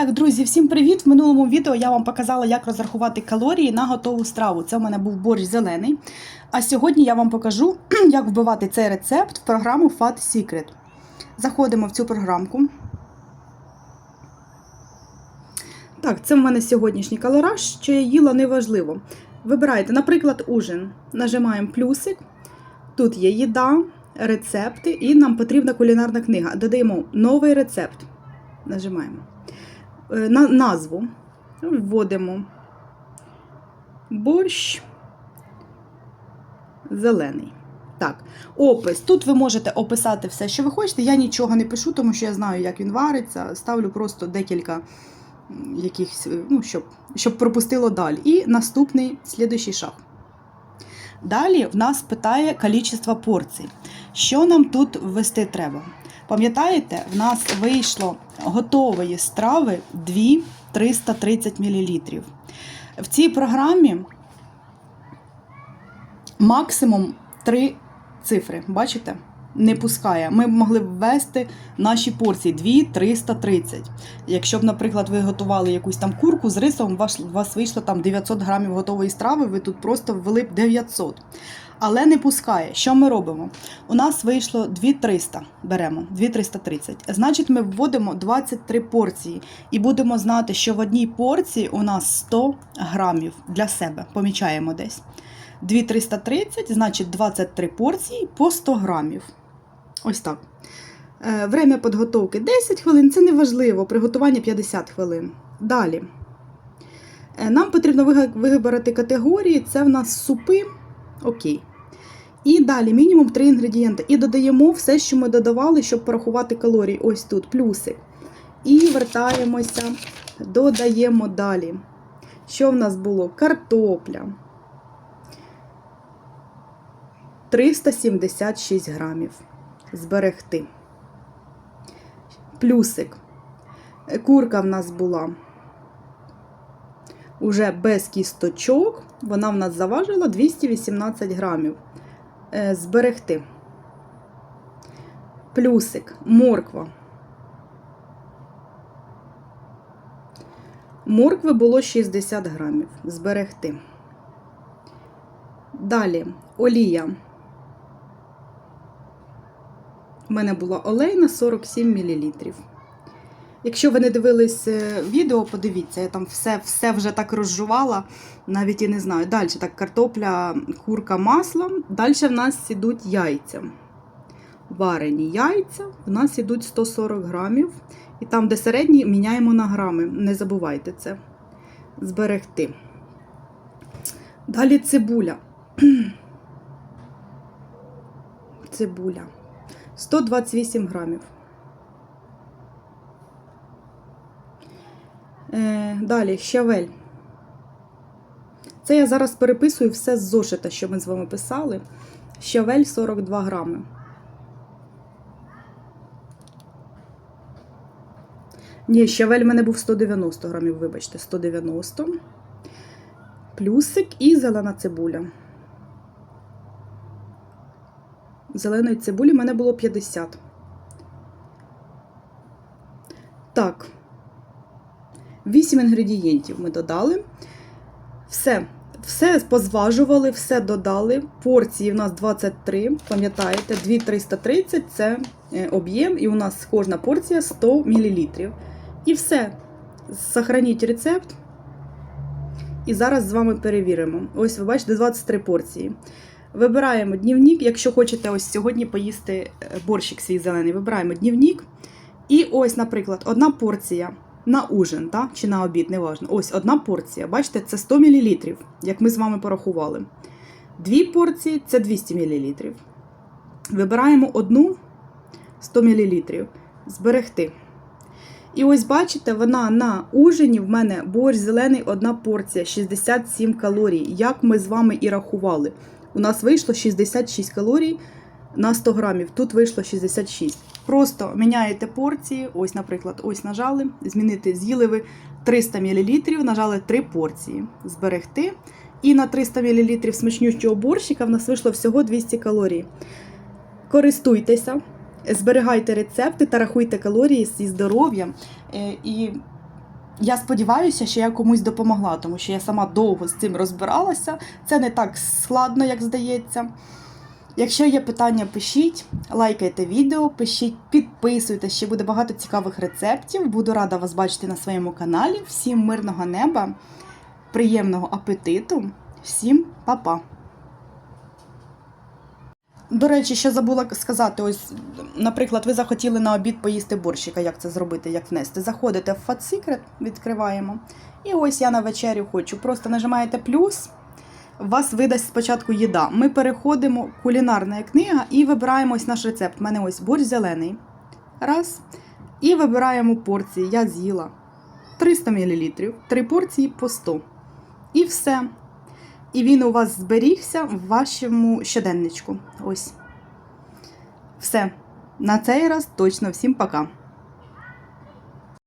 Так, друзі, всім привіт! В минулому відео я вам показала, як розрахувати калорії на готову страву. Це у мене був борщ зелений. А сьогодні я вам покажу, як вбивати цей рецепт в програму Fat Secret. Заходимо в цю програмку. Так, це в мене сьогоднішній калораж, що я їла неважливо. Вибираєте, наприклад, ужин. Нажимаємо плюсик. Тут є їда, рецепти, і нам потрібна кулінарна книга. Додаємо новий рецепт. Нажимаємо. Е, На назву. Вводимо борщ зелений. Так, опис. Тут ви можете описати все, що ви хочете. Я нічого не пишу, тому що я знаю, як він вариться. Ставлю просто декілька якихось, е, ну, щоб, щоб пропустило далі. І наступний слідуючий шаг. Далі в нас питає кількість порцій. Що нам тут ввести треба? Пам'ятаєте, в нас вийшло готової страви 2 330 мл. В цій програмі максимум 3 цифри. Бачите? Не пускає. Ми б могли б ввести наші порції 2 330. Якщо б, наприклад, ви готували якусь там курку з рисом, у вас, вийшло там 900 грамів готової страви, ви тут просто ввели б 900. Але не пускає. Що ми робимо? У нас вийшло 2300, беремо 2330. Значить, ми вводимо 23 порції і будемо знати, що в одній порції у нас 100 грамів для себе. Помічаємо десь. 2330, значить 23 порції по 100 грамів. Ось так. Е, Время підготовки 10 хвилин, це не важливо, приготування 50 хвилин. Далі. Е, Нам потрібно вибрати категорії. Це в нас супи. Окей. І далі мінімум 3 інгредієнти. І додаємо все, що ми додавали, щоб порахувати калорії. Ось тут плюсик. І вертаємося, додаємо далі. Що в нас було? Картопля. 376 грамів. Зберегти. Плюсик. Курка в нас була уже без кісточок. Вона в нас заважила 218 грамів. Е, Зберегти. Плюсик. Морква. Моркви було 60 грамів. Зберегти. Далі олія. У мене була олейна 47 мл. Якщо ви не дивились е, відео, подивіться, я там все все вже так розжувала, навіть і не знаю. Далі так картопля, курка, масло. Далі в нас ідуть яйця. Варені яйця, в нас ідуть 140 грамів. І там, де середні, міняємо на грами. Не забувайте це. Зберегти. Далі цибуля. Цибуля. 128 грамів. Далі щавель. Це я зараз переписую все з зошита, що ми з вами писали. Щавель 42 грами. Ні, щавель в мене був 190 грамів, вибачте, 190. Плюсик і зелена цибуля. Зеленої цибулі в мене було 50. Так. 8 інгредієнтів ми додали. Все. Все позважували, все додали. Порції в нас 23, пам'ятаєте, 2,330 це е, об'єм, і у нас кожна порція 100 мл. І все. Сохраніть рецепт. І зараз з вами перевіримо. Ось ви бачите 23 порції. Вибираємо днівник, якщо хочете ось сьогодні поїсти е, борщик свій зелений, вибираємо днівник. І ось, наприклад, одна порція на ужин, та, чи на обід, неважно. Ось одна порція. Бачите, це 100 мл, як ми з вами порахували. Дві порції це 200 мл. Вибираємо одну 100 мл. Зберегти. І ось бачите, вона на ужині в мене борщ зелений, одна порція, 67 калорій. Як ми з вами і рахували. У нас вийшло 66 калорій на 100 грамів. Тут вийшло 66. Просто міняєте порції. Ось, наприклад, ось нажали. Змінити, з'їли ви 300 мл, нажали 3 порції. Зберегти. І на 300 мл смачнющого борщика в нас вийшло всього 200 калорій. Користуйтеся, зберігайте рецепти та рахуйте калорії зі здоров'ям. Е, І Я сподіваюся, що я комусь допомогла, тому що я сама довго з цим розбиралася. Це не так складно, як здається. Якщо є питання, пишіть, лайкайте відео, пишіть, підписуйтесь, ще буде багато цікавих рецептів. Буду рада вас бачити на своєму каналі. Всім мирного неба, приємного апетиту, всім па-па! До речі, ще забула сказати: ось, наприклад, ви захотіли на обід поїсти борщика, як це зробити, як внести. Заходите в Fat Secret, відкриваємо. І ось я на вечерю хочу. Просто нажимаєте плюс, вас видасть спочатку їда. Ми переходимо, кулінарна книга, і вибираємо ось наш рецепт. У мене ось борщ зелений. Раз. І вибираємо порції. Я з'їла 300 мл, 3 порції по 100. І все. І він у вас зберігся в вашому щоденничку. Ось. Все. На цей раз точно всім пока.